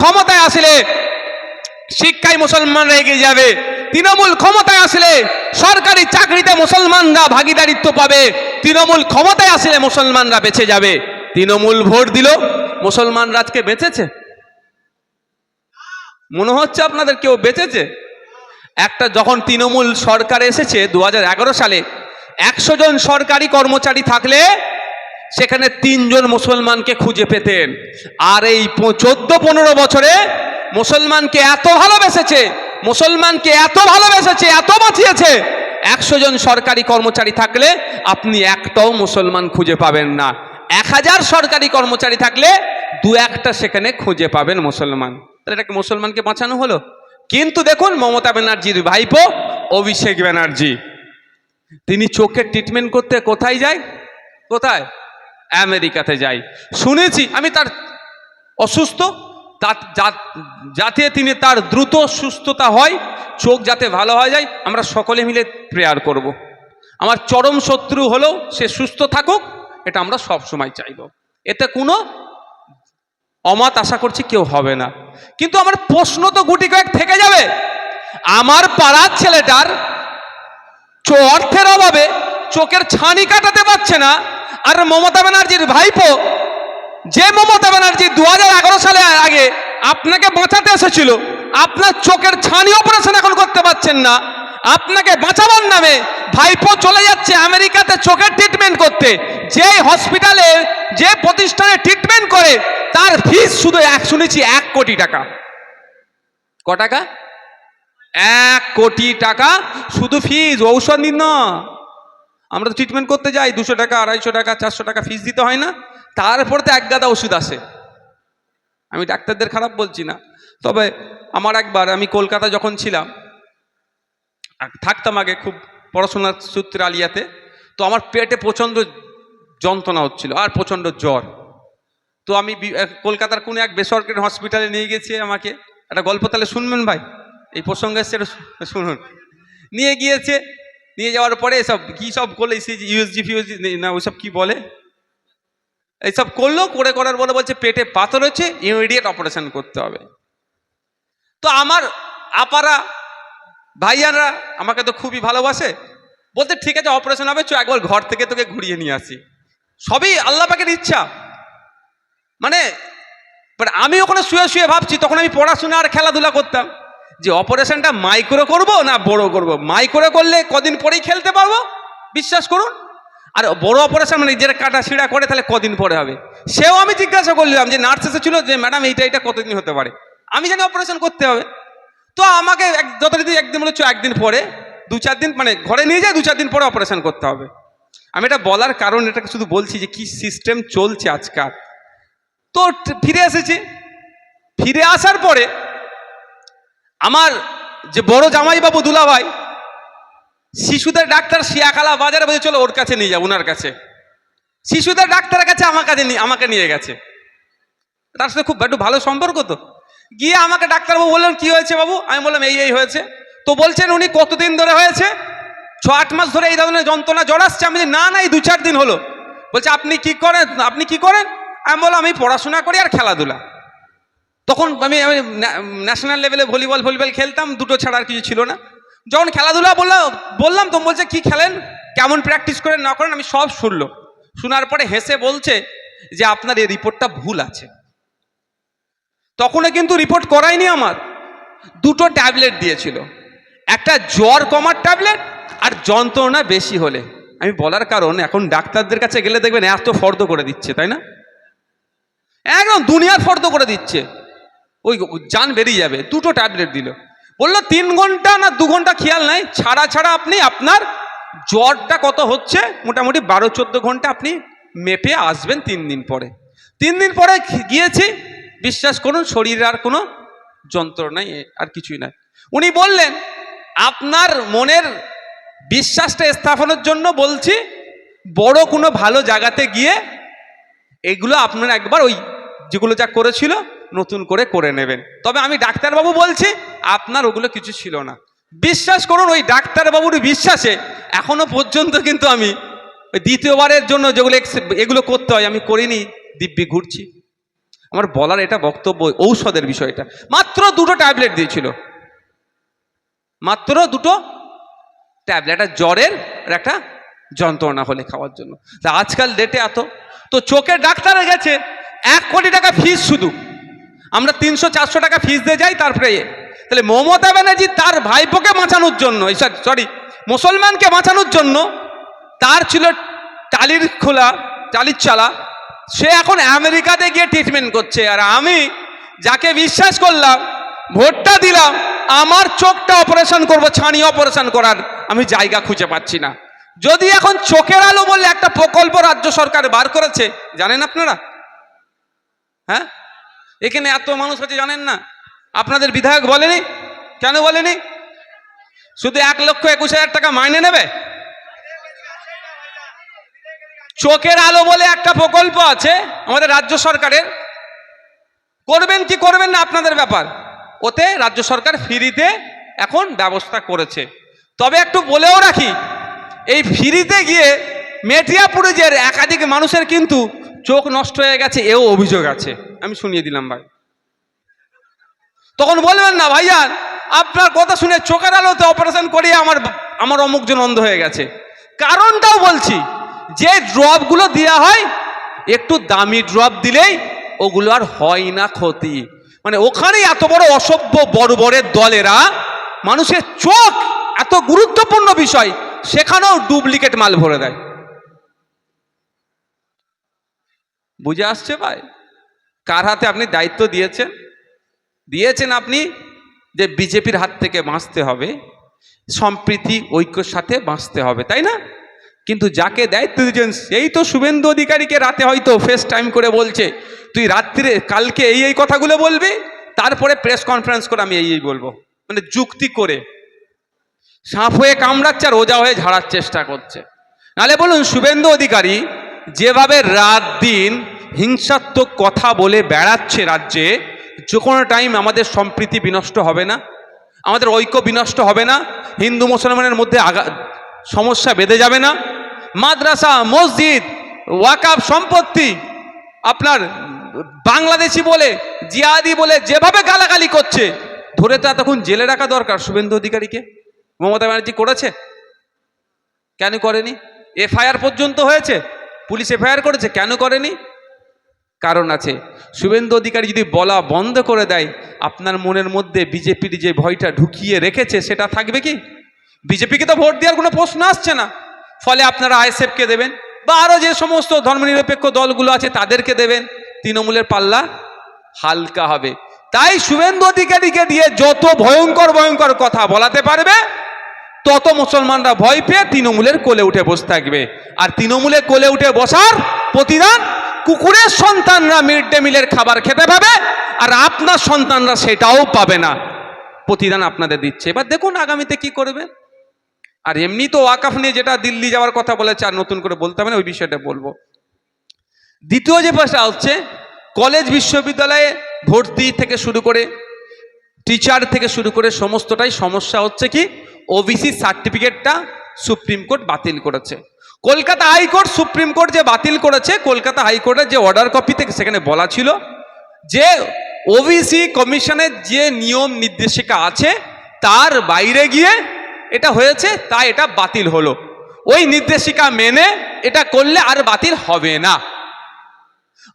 ক্ষমতায় আসলে শিক্ষায় মুসলমানরা এগিয়ে যাবে। তৃণমূল ক্ষমতায় আসলে সরকারি চাকরিতে মুসলমানরা ভাগিদারিত্ব পাবে। তৃণমূল ক্ষমতায় আসলে মুসলমানরা বেঁচে যাবে। তৃণমূল ভোট দিল, মুসলমানরা আজকে বেঁচেছে? মনে হচ্ছে আপনাদের কেউ বেঁচেছে? একটা যখন তৃণমূল সরকার এসেছে দু হাজার এগারো সালে, একশো জন সরকারি কর্মচারী থাকলে সেখানে তিনজন মুসলমানকে খুঁজে পেতেন। আর এই চোদ্দ, পনেরো বছরে মুসলমানকে এত ভালোবেসেছে, মুসলমানকে এত ভালোবেসেছে, এত বাঁচিয়েছে, একশো জন সরকারি কর্মচারী থাকলে আপনি একটাও মুসলমান খুঁজে পাবেন না। এক হাজার সরকারি কর্মচারী থাকলে দু একটা সেখানে খুঁজে পাবেন মুসলমান। তাহলে এটাকে মুসলমানকে বাঁচানো হলো? কিন্তু দেখুন, মমতা ব্যানার্জির ভাইপো অভিষেক ব্যানার্জি। তিনি চোখের ট্রিটমেন্ট করতে কোথায় যায়? কোথায়? আমেরিকাতে যাই। শুনেছি আমি তার অসুস্থ যাতে তিনি তার দ্রুত সুস্থতা হয়, চোখ যাতে ভালো হয়ে যায়, আমরা সকলে মিলে প্রেয়ার করব। আমার চরম শত্রু হলেও সে সুস্থ থাকুক, এটা আমরা সব সময় চাইব। এতে কোনো অমাত আশা করছি কেউ হবে না। কিন্তু আমার প্রশ্ন তো গুটি কয়েক থেকে যাবে। আমার পাড়ার ছেলেটার অর্থের অভাবে চোখের ছানি কাটাতে পারছে না। আর মমতা ব্যানার্জির ভাইপো, যে মমতা ব্যানার্জি দু সালে আগে আপনাকে বাঁচাতে এসেছিল, আপনার চোখের ছানি অপারেশন এখন করতে পারছেন না। আপনাকে বাঁচাবার নামে ভাইপো চলে যাচ্ছে আমেরিকাতে চোখের ট্রিটমেন্ট করতে। যে হসপিটালে যে প্রতিষ্ঠানে ট্রিটমেন্ট করে, তার ফিস শুধু এক শুনেছি এক কোটি টাকা। ক টাকা? এক কোটি টাকা। শুধু ফিজ ঔষধ না। আমরা তো ট্রিটমেন্ট করতে যাই, দুশো টাকা, আড়াইশো টাকা, চারশো টাকা ফিস দিতে হয় না। তারপরে তো এক গাদা ওষুধ আসে। আমি ডাক্তারদের খারাপ বলছি না। তবে আমার একবার, আমি কলকাতা যখন ছিলাম থাকতাম আগে খুব পড়াশোনার সূত্রে আলিয়াতে, তো আমার পেটে প্রচণ্ড যন্ত্রণা হচ্ছিল আর প্রচণ্ড জ্বর। তো আমি কলকাতার কোনো এক বেসরকারি হসপিটালে নিয়ে গেছে আমাকে। একটা গল্প তাহলে শুনবেন ভাই? এই প্রসঙ্গে সেটা শুনুন। নিয়ে গিয়েছে নিয়ে যাওয়ার পরে সব কী সব করল ইউএসজি ফিউএসজি না ওইসব কি বলে? এইসব করল, করে করার বলে বলছে, পেটে পাথর হচ্ছে ইমিডিয়েট অপারেশন করতে হবে। তো আমার আপারা ভাইয়ানরা আমাকে তো খুবই ভালোবাসে। বলতে ঠিক আছে অপারেশন হবে চো একবার ঘর থেকে তোকে ঘুরিয়ে নিয়ে আসি। সবই আল্লাহ পাকের ইচ্ছা। মানে আমি ওখানে শুয়ে শুয়ে ভাবছি, তখন আমি পড়াশোনা আর খেলাধুলা করতাম। যে অপারেশনটা মাইক্রো করব না বড় করব? মাইক্রো করলে কদিন পরেই খেলতে পারব? বিশ্বাস করুন? আর বড় অপারেশন মানে যেটা কাটা ছিঁড়া করে তাহলে কদিন পরে হবে? সেও আমি জিজ্ঞাসা করলাম যে নার্স এসেছিল যে, ম্যাডাম, এইটা এটা কতদিন হতে পারে? আমি জানি অপারেশন করতে হবে। তো আমাকে এক, যথারীতি একদিন বলেছ, একদিন পরে, দু চার দিন মানে ঘরে নিয়ে যায়, দু চার দিন পরে অপারেশন করতে হবে। আমি এটা বলার কারণ, এটাকে শুধু বলছি যে কি সিস্টেম চলছে আজকাল। তো ফিরে এসেছি। ফিরে আসার পরে আমার যে বড় জামাইবাবু দুলাভাই, শিশুদের ডাক্তার শিয়াখালা বাজারে বলে চলো ওর কাছে নিয়ে যাব ওনার কাছে। শিশুদের ডাক্তারের কাছে আমার কাছে আমাকে নিয়ে গেছে। তার সাথে খুব একটু ভালো সম্পর্ক তো। গিয়ে আমাকে ডাক্তারবাবু বললেন, কি হয়েছে বাবু? আমি বললাম, এই এই হয়েছে। তো বলছেন উনি, কতদিন ধরে হয়েছে? ছ আট মাস ধরে এই ধরনের যন্ত্রণা জ্বর আসছে আমি না না, এই দু চার দিন হলো। বলছে, আপনি কি করেন? আপনি কি করেন? আমি বললাম, আমি পড়াশোনা করি আর খেলাধুলা। তখন আমি আমি ন্যা- ন্যাশনাল লেভেলে ভলিবল ভলিবল খেলতাম, দুটো ছাড়া আর কিছু ছিল না। যখন খেলাধুলা বললাম বললাম তো বলছে কি খেলেন? কেমন প্র্যাকটিস করেন না করেন? আমি সব শুনলো। শোনার পরে হেসে বলছে যে, আপনার এই রিপোর্টটা ভুল আছে। তখনও কিন্তু রিপোর্ট করায়নি আমার। দুটো ট্যাবলেট দিয়েছিল। একটা জ্বর কমার ট্যাবলেট আর যন্ত্রণা বেশি হলে। আমি বলার কারণ, এখন ডাক্তারদের কাছে গেলে দেখবেন এত ফর্দ করে দিচ্ছে, তাই না? একদম দুনিয়ার ফর্দ করে দিচ্ছে। ওই যান বেরিয়ে যাবে, দুটো ট্যাবলেট দিল। বলল, তিন ঘণ্টা না দু ঘণ্টা খেয়াল নাই, ছাড়া ছাড়া আপনি আপনার জ্বরটা কত হচ্ছে? মোটামুটি বারো, চোদ্দ ঘণ্টা আপনি মেপে আসবেন তিন দিন পরে। তিন দিন পরে গিয়েছি, বিশ্বাস করুন, শরীরে আর কোনো যন্ত্রণাই আর কিছুই নাই। উনি বললেন, আপনার মনের বিশ্বাসটা স্থাপনের জন্য বলছি, বড় কোনো ভালো জায়গাতে গিয়ে এগুলো আপনারা একবার ওই যেগুলো যা করেছিল নতুন করে করে নেবেন। তবে আমি ডাক্তারবাবু বলছি, আপনার ওগুলো কিছু ছিল না। বিশ্বাস করুন, ওই ডাক্তারবাবুর বিশ্বাসে এখনও পর্যন্ত কিন্তু আমি ওই দ্বিতীয়বারের জন্য যেগুলো এগুলো করতে হয়, আমি করিনি, দিব্যি ঘুরছি। আমার বলার এটা বক্তব্য, ঔষধের বিষয়টা। মাত্র দুটো ট্যাবলেট দিয়েছিল। মাত্র দুটো ট্যাবলেট, একটা জ্বরের একটা যন্ত্রণা হলে খাওয়ার জন্য। তা আজকাল ডেটে এত। তো চোখের ডাক্তারে গেছে, এক কোটি টাকা ফিস শুধু। আমরা তিনশো চারশো টাকা ফিস দিয়ে যাই, তারপরে। তাহলে মমতা ব্যানার্জি তার ভাইপোকে বাঁচানোর জন্য সরি মুসলমানকে বাঁচানোর জন্য তার ছিল টালির খোলা, টালির চালা। সে এখন আমেরিকাতে গিয়ে ট্রিটমেন্ট করছে। আর আমি যাকে বিশ্বাস করলাম, ভোটটা দিলাম, আমার চোখটা অপারেশন করব, ছানি অপারেশন করার আমি জায়গা খুঁজে পাচ্ছি না। যদি এখন চোখের আলো বলে একটা প্রকল্প রাজ্য সরকার বার করেছে, জানেন আপনারা? হ্যাঁ? এখানে এত মানুষ আছে জানেন না? আপনাদের বিধায়ক বলেনি? কেন বলেনি? শুধু এক লক্ষ একুশ হাজার টাকা মাইনে নেবে? চোখের আলো বলে একটা প্রকল্প আছে আমাদের রাজ্য সরকারের। করবেন কি করবেন না আপনাদের ব্যাপার। ওতে রাজ্য সরকার ফ্রিতে এখন ব্যবস্থা করেছে। তবে একটু বলেও রাখি, এই ফ্রিতে গিয়ে মেটিয়াপুরেজের একাধিক মানুষের কিন্তু চোখ নষ্ট হয়ে গেছে, এও অভিযোগ আছে। আমি শুনিয়ে দিলাম ভাই। তখন বলবেন না ভাইয়ান আপনার কথা শুনে চোখের আলোতে অপারেশন করিয়ে আমার আমার অমুকজন অন্ধ হয়ে গেছে। কারণটাও বলছি, যে ড্রপগুলো দেওয়া হয়, একটু দামি ড্রপ দিলেই ওগুলো আর হয় না ক্ষতি। মানে ওখানেই এত বড় অসভ্য বড় বড়ের দলেরা, মানুষের চোখ, এত গুরুত্বপূর্ণ বিষয়, সেখানেও ডুপ্লিকেট মাল ভরে দেয়। বুঝে আসছে ভাই? কার হাতে আপনি দায়িত্ব দিয়েছেন? দিয়েছেন আপনি যে বিজেপির হাত থেকে বাঁচতে হবে, সম্প্রীতি, ঐক্যর সাথে বাঁচতে হবে, তাই না? কিন্তু যাকে দায়িত্ব দিয়েছেন, সেই তো শুভেন্দু অধিকারীকে রাতে হয়তো ফেস টাইম করে বলছে, তুই রাত্রিরে কালকে এই এই কথাগুলো বলবি? তারপরে প্রেস কনফারেন্স করে আমি এই এই বলব। মানে যুক্তি করে। সাপ হয়ে কামড়াচ্ছে আর ওজা হয়ে ঝাড়ার চেষ্টা করছে। নালে বলুন, শুভেন্দু অধিকারী যেভাবে রাত দিন হিংসাত্মক কথা বলে বেড়াচ্ছে রাজ্যে, যে কোনো টাইম আমাদের সম্প্রীতি বিনষ্ট হবে না, আমাদের ঐক্য বিনষ্ট হবে না, হিন্দু মুসলমানের মধ্যে আগা সমস্যা বেঁধে যাবে না। মাদ্রাসা, মসজিদ, ওয়াকাব সম্পত্তি, আপনার বাংলাদেশি বলে, জিয়াদি বলে যেভাবে গালাগালি করছে, ধরে তো এতক্ষণ জেলে রাখা দরকার শুভেন্দু অধিকারীকে। মমতা ব্যানার্জি করেছে? কেন করেনি? এফআইআর পর্যন্ত হয়েছে? পুলিশ এফআইআর করেছে? কেন করেনি? কারণ আছে। শুভেন্দু অধিকারী যদি বলা বন্ধ করে দেয়, আপনার মনের মধ্যে বিজেপির যে ভয়টা ঢুকিয়ে রেখেছে, সেটা থাকবে কি? বিজেপিকে তো ভোট দেওয়ার কোনো প্রশ্ন আসছে না। ফলে আপনারা আইএসএফকে দেবেন বা আরও যে সমস্ত ধর্মনিরপেক্ষ দলগুলো আছে, তাদেরকে দেবেন। তৃণমূলের পাল্লা হালকা হবে। তাই শুভেন্দু অধিকারীকে দিয়ে যত ভয়ঙ্কর ভয়ঙ্কর কথা বলাতে পারবে, তত মুসলমানরা ভয় পেয়ে তৃণমূলের কোলে উঠে বসে থাকবে। আর তৃণমূলের কোলে উঠে বসার প্রতিদান কুকুরের সন্তানরা মিড ডে মিলের খাবার খেতে পাবে, আর আপনার সন্তানরা সেটাও পাবে না। প্রতিদান আপনাদের দিচ্ছে। এবার দেখুন আগামীতে কি করবে। আর এমনি তো ওয়াকাফ নিয়ে যেটা দিল্লি যাওয়ার কথা বলেছে, আর নতুন করে বলতে হবে না, ওই বিষয়টা বলব। দ্বিতীয় যে ভাষা হচ্ছে কলেজ বিশ্ববিদ্যালয়ে ভর্তি থেকে শুরু করে, টিচার থেকে শুরু করে সমস্তটাই সমস্যা হচ্ছে কি, ওবিসি সার্টিফিকেটটা সুপ্রিম কোর্ট বাতিল করেছে। কলকাতা হাইকোর্ট, সুপ্রিম কোর্ট যে বাতিল করেছে, কলকাতা হাইকোর্টের যে অর্ডার কপি থেকে সেখানে বলা ছিল যে ওবিসি কমিশনের যে নিয়ম নির্দেশিকা আছে, তার বাইরে গিয়ে এটা হয়েছে, তাই এটা বাতিল হলো। ওই নির্দেশিকা মেনে এটা করলে আর বাতিল হবে না।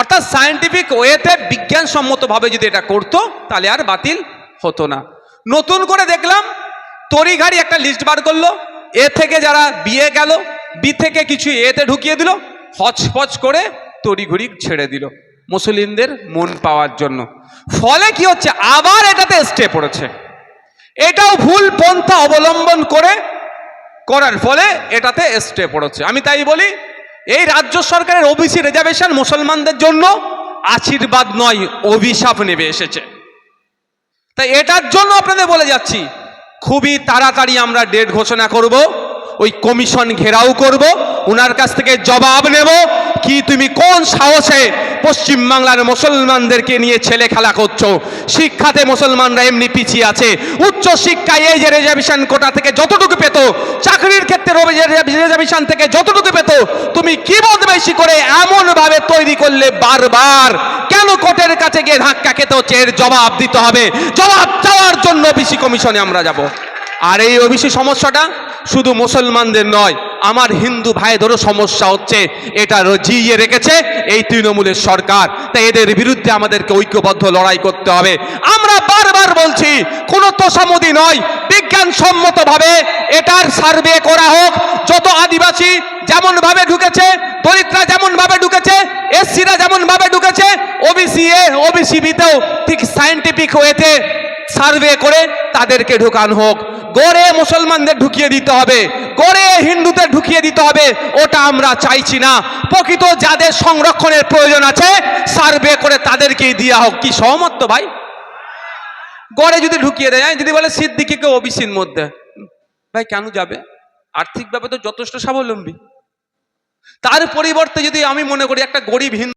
অর্থাৎ সায়েন্টিফিক ওয়েতে বিজ্ঞানসম্মতভাবে যদি এটা করতো, তাহলে আর বাতিল হতো না। নতুন করে দেখলাম, তড়িঘাড়ি একটা লিস্ট বার করল, এ থেকে যারা বিয়ে গেল বি থেকে কিছু এতে ঢুকিয়ে দিল, হচপচ করে তড়িঘড়ি ছেড়ে দিল মুসলিমদের মন পাওয়ার জন্য। ফলে কি হচ্ছে? আবার এটাতে স্টে পড়েছে। এটাও ভুল পন্থা অবলম্বন করে করার ফলে এটাতে স্টে পড়েছে। আমি তাই বলি, এই রাজ্য সরকারের ওবিসি রিজার্ভেশন মুসলমানদের জন্য আশীর্বাদ নয়, অভিশাপ নেবে এসেছে। তাই এটার জন্য আপনাদের বলে যাচ্ছি, খুবই তাড়াতাড়ি আমরা ডেট ঘোষণা করব। ওই কমিশন ঘেরাও করব ওনার কাছ থেকে জবাব নেব, কি তুমি কোন সাহসে পশ্চিম বাংলার মুসলমানদেরকে নিয়ে ছেলে খেলা করছ? শিক্ষাতে মুসলমানরা এমনি পিছিয়ে আছে। উচ্চ শিক্ষায় এই যে রিজার্ভেশন কোটা থেকে যতটুকু পেত, চাকরির ক্ষেত্রে রিজার্ভেশন থেকে যতটুকু পেত, তুমি কি বদমাইশি করে এমন ভাবে তৈরি করলে বারবার? কেন কোর্টের কাছে গিয়ে ধাক্কা খেতে হচ্ছে? এর জবাব দিতে হবে। জবাব চাওয়ার জন্য বিসি কমিশনে আমরা যাব। আর এই ওবিসি সমস্যাটা? শুধু মুসলমানদের নয়, আমার হিন্দু ভাইদেরও সমস্যা হচ্ছে, এটা জিয়ে রেখেছে এই তৃণমূলের সরকার। তাই এদের বিরুদ্ধে আমাদেরকে ঐক্যবদ্ধ লড়াই করতে হবে। আমরা বারবার বলছি তোষামদি নয়, বিজ্ঞানসম্মতভাবে এটার সার্ভে করা হোক। যত আদিবাসী যেমন ভাবে ঢুকেছে দরিদ্রা যেমন ভাবে ঢুকেছে, এসসিরা যেমন ভাবে ঢুকেছে, ওবিসি এ, ওবিসি বিতেও ঠিক সায়েন্টিফিক ওয়েতে সার্ভে করে তাদেরকে ঢুকানো হোক। গড়ে মুসলমানদের ঢুকিয়ে দিতে হবে, গড়ে হিন্দুদের ঢুকিয়ে দিতে হবে, ওটা আমরা চাইছি না। প্রকৃত যাদের সংরক্ষণের প্রয়োজন আছে, সার্ভে করে তাদেরকেই দেওয়া হোক। কি সহমত ভাই? গড়ে যদি ঢুকিয়ে দেয় যদি বলে সিদ্দিকিকে ওবিসির মধ্যে। ভাই, কেন যাবে? আর্থিকভাবে তো যথেষ্ট স্বাবলম্বী। তার পরিবর্তে যদি আমি মনে করি একটা গরিব হিন্দু